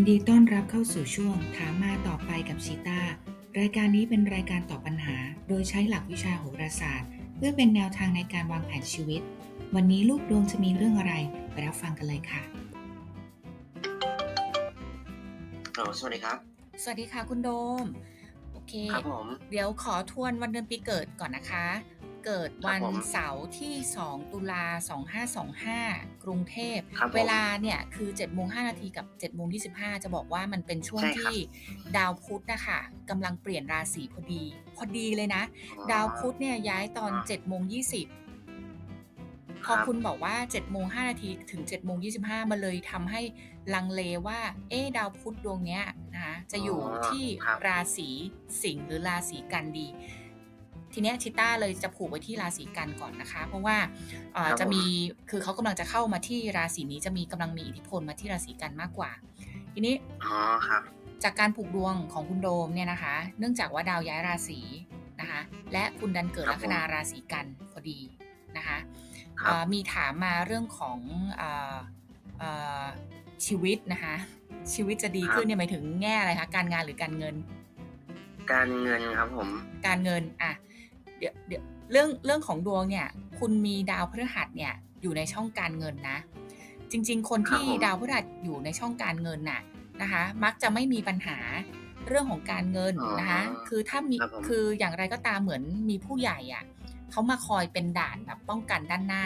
ยินดีต้อนรับเข้าสู่ช่วง ถามมาต่อไปกับชีตารายการนี้เป็นรายการตอบปัญหา โดยใช้หลักวิชาโหราศาสตร์ เพื่อเป็นแนวทางในการวางแผนชีวิต วันนี้ลูกดวงจะมีเรื่องอะไรไปรับฟังกันเลยค่ะฮัลโหลสวัสดีครับ สวัสดีค่ะคุณโดม โอเค ครับผม เดี๋ยวขอทวนวันเดือนปีเกิดก่อนนะคะ เกิดวันครับผมเสาร์ที่ 2 ตุลา 2525 กรุงเทพครับผมเวลาเนี่ยคือ7โมง5นาทีกับ7โมง25 จะบอกว่ามันเป็นช่วงใช่ครับที่ดาวพุธนะคะกำลังเปลี่ยนราศีพอดี พอดีเลยนะอ๋อดาวพุธเนี่ยย้ายตอนอ่า7โมง20พครัอบคุณบอกว่า7โมง5นาทีถึง7โมง25มาเลยทำให้ลังเลว่า เอ๊ะดาวพุธดวงเนี้ยนะคะจะอยู่อ๋อที่ครับราศีสิงห์หรือราศีกันดี ทีเนี้ยชิต้าเลยจะผูกไว้ที่ราศีกันก่อนนะคะ เพราะว่าเอ่อครับจะมีผมคือเขากำลังจะเข้ามาที่ราศีนี้จะมีกำลังมีอิทธิพลมาที่ราศีกันมากกว่า ทีนี้อ๋อครับจากการผูกดวงของคุณโดมเนี่ยนะคะ เนื่องจากว่าดาวย้ายราศีนะคะ และคุณดันเกิดครับลัคนาราศีกันพอดีนะคะครับเอ่อมีถามมาเรื่องของเอ่อเอ่อชีวิตนะคะ ชีวิตจะดีขึ้นเนี่ยหมายถึงแง่อะไรคะการงานหรือการเงิน การเงินครับผม การเงินอะ เดี๋ยวเดี๋ยวเรื่องเรื่องของดวงเนี่ย คุณมีดาวพฤหัสเนี่ยอยู่ในช่องการเงินนะ จริง ๆ คนที่ครับผมดาวพฤหัสอยู่ในช่องการเงินน่ะนะคะ มักจะไม่มีปัญหาเรื่องของการเงินอ๋อนะคะ คือถ้ามีครับผมคืออย่างไรก็ตามเหมือนมีผู้ใหญ่อะเขามาคอยเป็นด่านแบบป้องกันด้านหน้า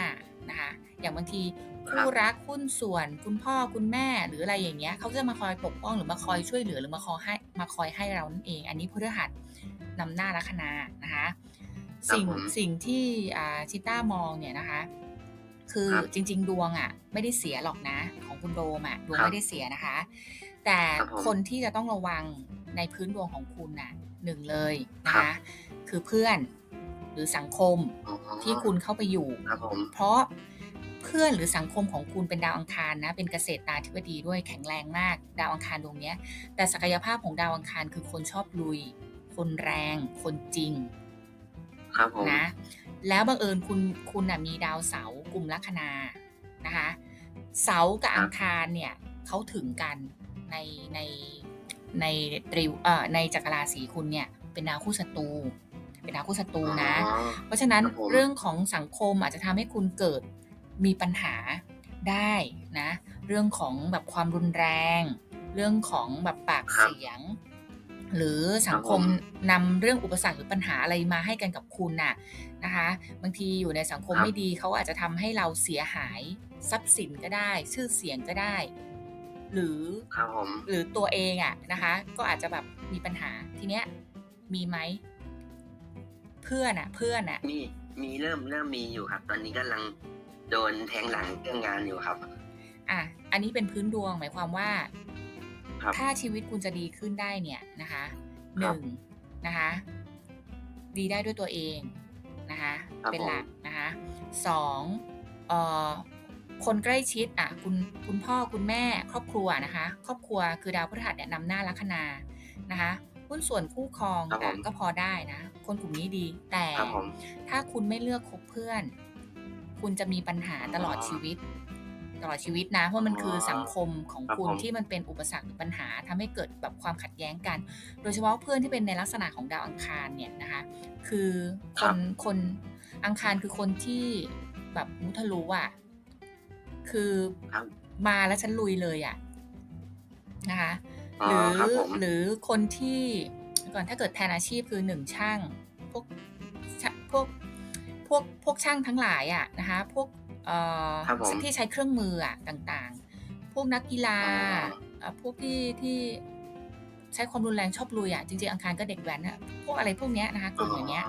นะคะ อย่างบางทีคู่รักหุ้นส่วน คุณพ่อคุณแม่หรืออะไรอย่างเงี้ยเขาจะมาคอยปกป้องหรือมาคอยช่วยเหลือหรือมาคอยให้มาคอยให้เรานั่นเอง อันนี้พฤหัสนำหน้าลัคนานะคะครับ สิ่งผมสิ่งที่อ่าชิต้ามองเนี่ยนะคะ คือครับจริง ๆ ดวงอะ ไม่ได้เสียหรอกนะ ของคุณโดมอะดวงครับไม่ได้เสียนะคะ แต่ครับผมคนที่จะต้องระวังในพื้นดวงของคุณน่ะหนึ่งเลยนะครัคะบคือเพื่อนหรือสังคมอ๋อที่คุณเข้าไปอยู่ครับผมเพราะเพื่อนหรือสังคมของคุณเป็นดาวอังคารนะ เป็นเกษตรตาธิบดีด้วยแข็งแรงมาก ดาวอังคารดวงเนี้ยแต่ศักยภาพของดาวอังคารคือคนชอบลุย คนแรง คนจริง ครับผมนะแล้วบังเอิญคุณคุณน่ะมีดาวเสาร์กลุ่มลัคนานะคะเสาร์กับอังคารเนี่ยเขาถึงกันในในในตริวเอ่อในจักรราศีคุณเนี่ยเป็นดาวคู่ศัตรูเป็นดาวคู่ศัตรูนะอ๋อเพราะฉะนั้นครับผมเรื่องของสังคมอาจจะทำให้คุณเกิดมีปัญหาได้นะ เรื่องของแบบความรุนแรง เรื่องของแบบปากครับเสียง หรือสังคมครับผมนำเรื่องอุปสรรคหรือปัญหาอะไรมาให้กันกับคุณน่ะนะคะบางทีอยู่ในสังคมครับไม่ดีเขาอาจจะทำให้เราเสียหายทรัพย์สินก็ได้ ชื่อเสียงก็ได้ หรือครับผมหรือตัวเองอะนะคะ ก็อาจจะแบบมีปัญหาทีเนี้ยมีไหมเพื่อนอะเพื่อนอะมีมีเริ่มเริ่มมีอยู่ครับ ตอนนี้กำลังโดนแทงหลังเรื่องงานอยู่ครับ อะอันนี้เป็นพื้นดวงหมายความว่าครับ ถ้าชีวิตคุณจะดีขึ้นได้เนี่ยนะคะหครับนึ่งนะคะ ดีได้ด้วยตัวเองนะคะครับเป็นหลักผมนะคะสองเอ่อคนใกล้ชิดอะคุณคุณพ่อคุณแม่ครอบครัวนะคะ ครอบครัวคือดาวพฤหัสเนี่ยนำหน้าลัคนานะคะหุ้นส่วนคู่ครองครับผมอะก็พอได้นะ คนกลุ่มนี้ดี แต่ครับผมถ้าคุณไม่เลือกคบเพื่อน คุณจะมีปัญหาตลอดอ๋อชีวิต ตลอดชีวิตนะเพราะมันคือสังคมของครับคุณผมที่มันเป็นอุปสรรคหรือปัญหาทำให้เกิดแบบความขัดแย้งกัน โดยเฉพาะเพื่อนที่เป็นในลักษณะของดาวอังคารเนี่ยนะคะ คือคครับนคนอังคารคือคนที่แบบมุทะลุอะคือครับมาแล้วฉันลุยเลยอะนะคะอ๋อหรือครับผมหรือคนที่ก่อนถ้าเกิดแทนอาชีพคือหนึ่งช่างพวกชพวกพวกพวกช่างทั้งหลายอะนะคะพวกเอ่อครับผม ที่ใช้เครื่องมืออะต่างๆ พวกนักกีฬาอ๋อเอ่อพวกที่ที่ใช้ความรุนแรงชอบลุยอะจริงๆอังคารก็เด็กแว้นอะพวกอะไรพวกเนี้ยนะคะกลุ่มอย่างเงี้ย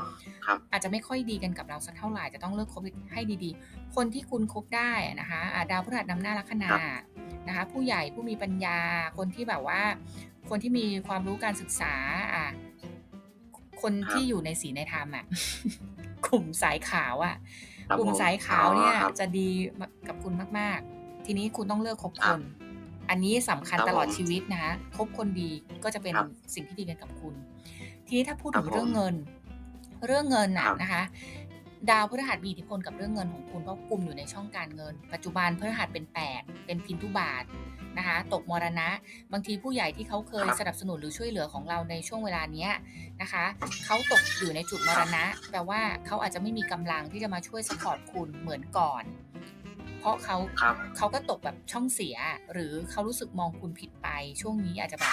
ครับอาจจะไม่ค่อยดีกันกับเราสักเท่าไหร่จะต้องเลิกคบให้ดีๆ คนที่คุณคบได้อะนะคะอ่าดาวพฤหัสนำหน้าลัคนาครับนะคะ ผู้ใหญ่ผู้มีปัญญา คนที่แบบว่า คนที่มีความรู้การศึกษาอะคนครับที่อยู่ในศีลในธรรมอะกลุ่มสายขาวอะครับ กลุ่มผมสายขาวเนี่ยอ๋อครับจะดีกับคุณมากๆ ทีนี้คุณต้องเลือกคบคครับนอันนี้สำคัญครับตลอดผมชีวิตนะคะคบคนดีก็จะเป็นครับสิ่งที่ดีกันกับคุณ ทีนี้ถ้าพูดครัถึบงเรื่องผมเงิน เรื่องเงินน่ะครับนะคะ ดาวพฤหัสมีอิทธิพลกับเรื่องเงินของคุณเพราะกลุ่มอยู่ในช่องการเงิน ปัจจุบันพฤหัสเป็น 8 เป็นพินทุบาทนะคะตกมรณะ บางทีผู้ใหญ่ที่เขาเคยครับสนับสนุนหรือช่วยเหลือของเราในช่วงเวลาเนี้ยนะคะเขาตกอยู่ในจุดมรณะ แปลว่าเขาอาจจะไม่มีกำลังที่จะมาช่วยสปอร์ตคุณเหมือนก่อน เพราะเขาครับเขาก็ตกแบบช่องเสีย หรือเขารู้สึกมองคุณผิดไป ช่วงนี้อาจจะแบบ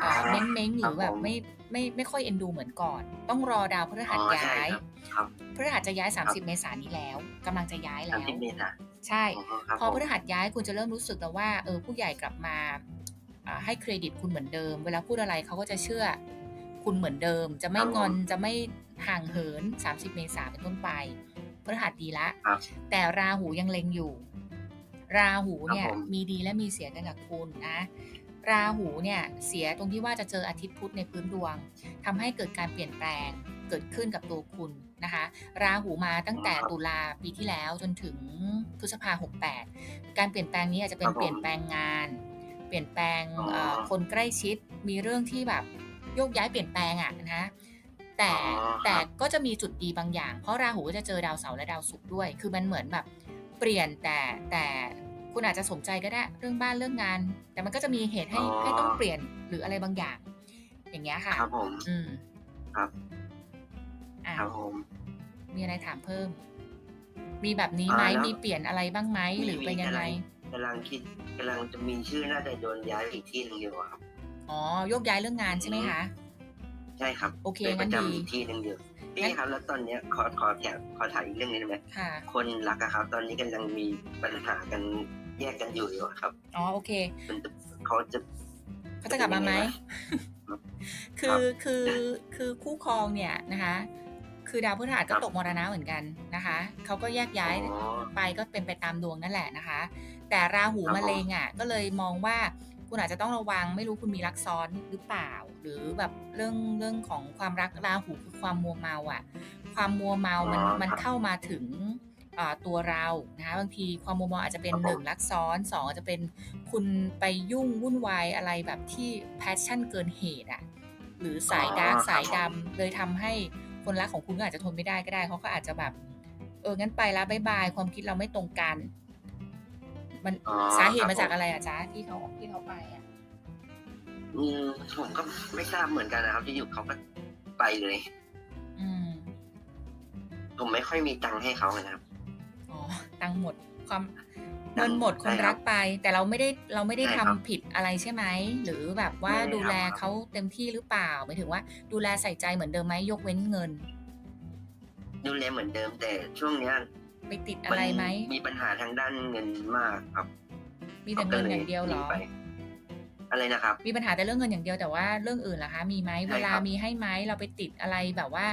เอ่อเม้งเม้งๆหรือแบบไม่ไม่ไม่ค่อยเอ็นดูเหมือนก่อน ต้องรอดาวพฤหัสอ๋อใช่ย้ายครับพฤหัสจะย้าย 30 เมษายนนี้แล้วกำลังจะย้ายสาแล้มวสิบเมษาใช่อ๋อครับพอผมพฤหัสย้ายคุณจะเริ่มรู้สึกแล้วว่าเออผู้ใหญ่กลับมาอ่าให้เครดิตคุณเหมือนเดิม เวลาพูดอะไรเขาก็จะเชื่อคุณเหมือนเดิม จะไม่งอนจะไม่ห่างเหิน 30 เมษายนเป็นต้นไป พฤหัสดีละ ครับแต่ราหูยังเล็งอยู่ ราหูเนี่ยครับผม มีดีและมีเสียกันกับคุณนะ ราหูเนี่ยเสียตรงที่ว่าจะเจออาทิตย์พุธในพื้นดวงทำให้เกิดการเปลี่ยนแปลงเกิดขึ้นกับตัวคุณนะคะ ราหูมาตั้งแต่ตุลาปีที่แล้วจนถึงพฤษภาหกแปดการเปลี่ยนแปลงนี้อาจจะเป็นเปลี่ยนแปลงงาน เปลี่ยนแปลงเอ่อคนใกล้ชิดมีเรื่องที่แบบโยกย้ายเปลี่ยนแปลงอะนะคะ แต่แต่ก็จะมีจุดดีบางอย่าง เพราะราหูก็จะเจอดาวเสาร์และดาวศุกร์ด้วย คือมันเหมือนแบบเปลี่ยนแต่แต่คุณอาจจะสนใจก็ได้เรื่องบ้านเรื่องงาน แต่มันก็จะมีเหตุให้ให้ต้องเปลี่ยนหรืออะไรบางอย่าง อย่างเงี้ยค่ะ ครับผมอืมครับอะครับผมมีอะไรถามเพิ่ม มีแบบนี้ไหมอ่าแล้วมีเปลี่ยนอะไรบ้างไหมมีหรือเป็นยังไงกำลังคิดกำลังจะมีชื่อน่าจะโดนย้ายไปอีกที่หนึ่งอยู่อะครับอ๋อโยกย้ายเรื่องงานใช่ไหมคะ ใช่ครับโอเคป็นปงั้นระดีจำอีกที่หนึ่งอยู่งั้พี่นครับแล้วตอนเนี้ยขอขอแถมขอถามอีกเรื่องนึงได้ไหมค่ะ คนรักอะครับตอนนี้กำลังมีปัญหากันแยกกันอยู่อยู่อะครับอ๋อโอเคมันจะเขาจะเขาจะกลับมาไหมครับคือคือคือคู่ครองเนี่ยนะคะ คือดาวพฤหัสก็ครับตกมรณะเหมือนกันนะคะเขาก็แยกย้ายอ๋อไปก็เป็นไปตามดวงนั่นแหละนะคะ แต่ราหูครับมะเร็งอะก็เลยมองว่า คุณอาจจะต้องระวังไม่รู้คุณมีรักซ้อนหรือเปล่า หรือแบบเรื่องเรื่องของความรักราหูคือความมัวเมาอะความมัวเมามันอ๋อมันครับเข้ามาถึงอ่าตัวเรานะคะบางทีความมัวเมาอาจจะเป็นครับผมหนึ่งรักซ้อนสองอาจจะเป็นคุณไปยุ่งวุ่นวายอะไรแบบที่แพชชั่นเกินเหตุอะหรือสายดาร์กสายดำเลยทำให้คนรักของคุณก็อาจจะทนไม่ได้ก็ได้เขาก็อาจจะแบบเอองั้นไปละบายบายความคิดเราไม่ตรงกัน มันอ๋อสาเหตุครับมาจากผมอะไรอะจ๊ะที่เขาที่เขาไปอะอืมผมก็ไม่ทราบเหมือนกันนะครับที่อยู่เขาก็ไปเลย อืมผมไม่ค่อยมีตังค์ให้เขานะครับ อ๋อตังค์หมดความตัเงิงนค์หมดคนใช่ครับรักไป แต่เราไม่ได้เราไม่ได้ใช่ทำครับผิดอะไรใช่ไหมหรือแบบว่าไม่ได้ดูแลทำครับ เขาเต็มที่หรือเปล่าหมายถึงว่าดูแลใส่ใจเหมือนเดิมไหมยกเว้นเงิน ดูแลเหมือนเดิมแต่ช่วงเนี้ยไป ติดอะไรไหม มีปัญหาทางด้านเงินมากครับ มีแต่เงินอย่างเดียวเหรอไปอะไรนะครับ มีปัญหาแต่เรื่องเงินอย่างเดียวแต่ว่าเรื่องอื่นล่ะคะ มีไหมใช่ครับเวลามีให้ไหมเราไปติดอะไรแบบว่า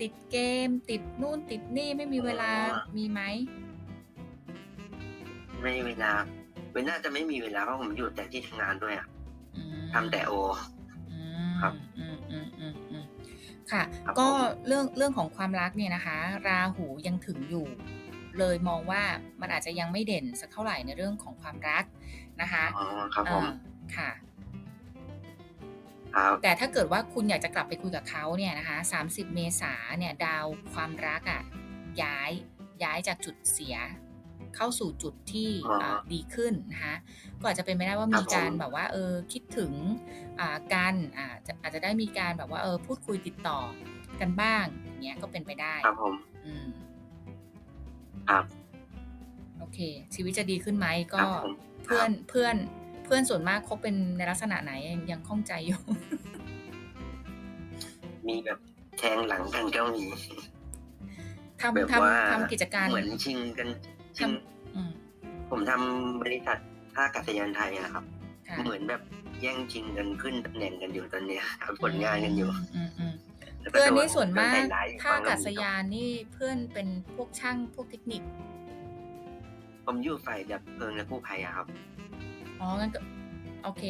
ติดเกม ติดนู่นติดนี่ไม่มีเวลามีไหมไม่มีเวลาเวลาจะไม่มีเวลาเพราะผมอยู่แต่ที่ทำงานด้วยอะอืมทำแต่โออืครับมอืมอืมอืมอืมค่ะครับก็ผมเรื่องเรื่องของความรักเนี่ยนะคะ ราหูยังถึงอยู่ เลยมองว่ามันอาจจะยังไม่เด่นสักเท่าไหร่ในเรื่องของความรักนะคะอ๋อครับผมอ่าค่ะครับแต่ถ้าเกิดว่าคุณอยากจะกลับไปคุยกับเขาเนี่ยนะคะ30เมษาเนี่ยดาวความรักอะ่ะย้ายย้ายจากจุดเสีย เข้าสู่จุดที่อ๋ออ่าดีขึ้นนะคะก็อาจจะเป็นไปได้ว่าครับมีการผมแบบว่าเออคิดถึงอ่ากันอ่าจะอาจจะได้มีการแบบว่าเออพูดคุยติดต่อกันบ้างอย่างเงี้ยก็เป็นไปได้ครับผมอืม ครับโอเค ชีวิตจะดีขึ้นไหมคก็รับผมเพื่อนเพื่อนเพื่อนส่วนมากคบเป็นในลักษณะไหนยังยังข้องใจอยู่ มีแบบแทงหลังกันก็มีทำแบบว่า ทำทำกิจการเหมือนชิงกันชิงอืมผมทำบริษัทท่าอากาศยานไทยอะครับ ค่ะเหมือนแบบแย่งชิงกันขึ้นตำแหน่งกันอยู่ตอนเนี้ยทำผลงานกันอยู่อืมอืมแล้ว เพื่อนโดนี่ส่วนมากโดใร้ยอยู่ถ้าอากาศฝั่งยานนี่เพื่อนเป็นพวกช่างพวกเทคนิค ผมอยู่ฝ่ายดับเพลิงและกู้ภัยอะครับ อ๋อ งั้นก็โอเค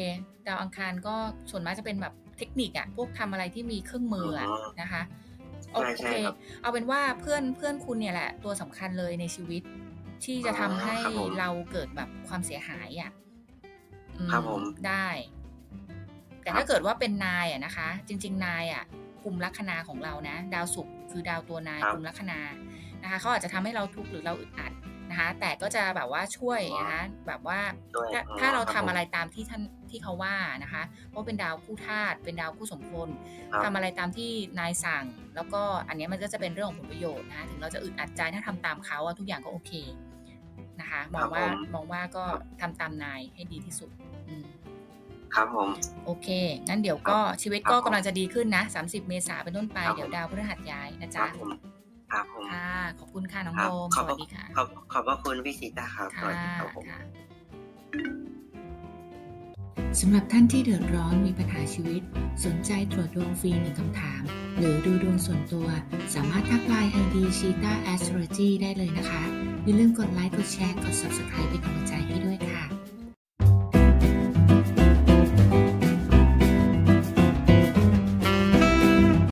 ดาวอังคารก็ส่วนมากจะเป็นแบบเทคนิคอะพวกทำอะไรที่มีเครื่องมืออะอ๋อนะคะโอใช่โอใช่เคครับเอาเป็นว่าเพื่อนเพื่อนคุณเนี่ยแหละ ตัวสำคัญเลยในชีวิต ที่จะทำให้ครับผมเราเกิดแบบความเสียหายอะอืครับผมได้ แต่ครับถ้าเกิดว่าเป็นนายอะนะคะ จริง ๆ นายอะ กลุ่มลัคนาของเรานะ ดาวศุกร์คือดาวตัวนายครับกลุ่มลัคนานะคะเขาอาจจะทำให้เราทุกข์หรือเราอึดอัดนะคะ แต่ก็จะแบบว่าช่วยนะคะแบบว่าด้วยถ้าอ๋อถ้าเราคทำบผมอะไรตามที่ท่านที่เขาว่านะคะ เพราะเป็นดาวคู่ธาตุเป็นดาวคู่สมพลครับทำอะไรตามที่นายสั่ง แล้วก็อันเนี้ยมันก็จะเป็นเรื่องของผลประโยชน์นะคะถึงเราจะอึดอัดใจถ้าทำตามเขาอะทุกอย่างก็โอเคนะคะมองว่าครับผมมองว่าก็ทำตามนายให้ดีที่สุดอืม ครับผม โอเค งั้นเดี๋ยวก็ชีวิตก็ครับผมกำลังจะดีขึ้นนะ 30 เมษาเป็นต้นไปครับเดี๋ยวดาวพฤหัสย้ายนะคจ๊ะรับผมครับผมค่ะ ขอบคุณค่ะน้องครัโดบมขสอบพวัระสดีค่ะ ขอบขอบพระคุณพี่สีตาครับสค่ะวัสดีครับผมค่ะสำหรับท่านที่เดือดร้อนมีปัญหาชีวิต สนใจตรวจดวงฟรีหนึ่งคำถาม หรือดูดวงส่วนตัว สามารถทักไลน์ ID Cheetah Astrology ได้เลยนะคะ อย่าลืมกดไลค์ กดแชร์ กด Subscribe เป็นกำลังใจให้ด้วย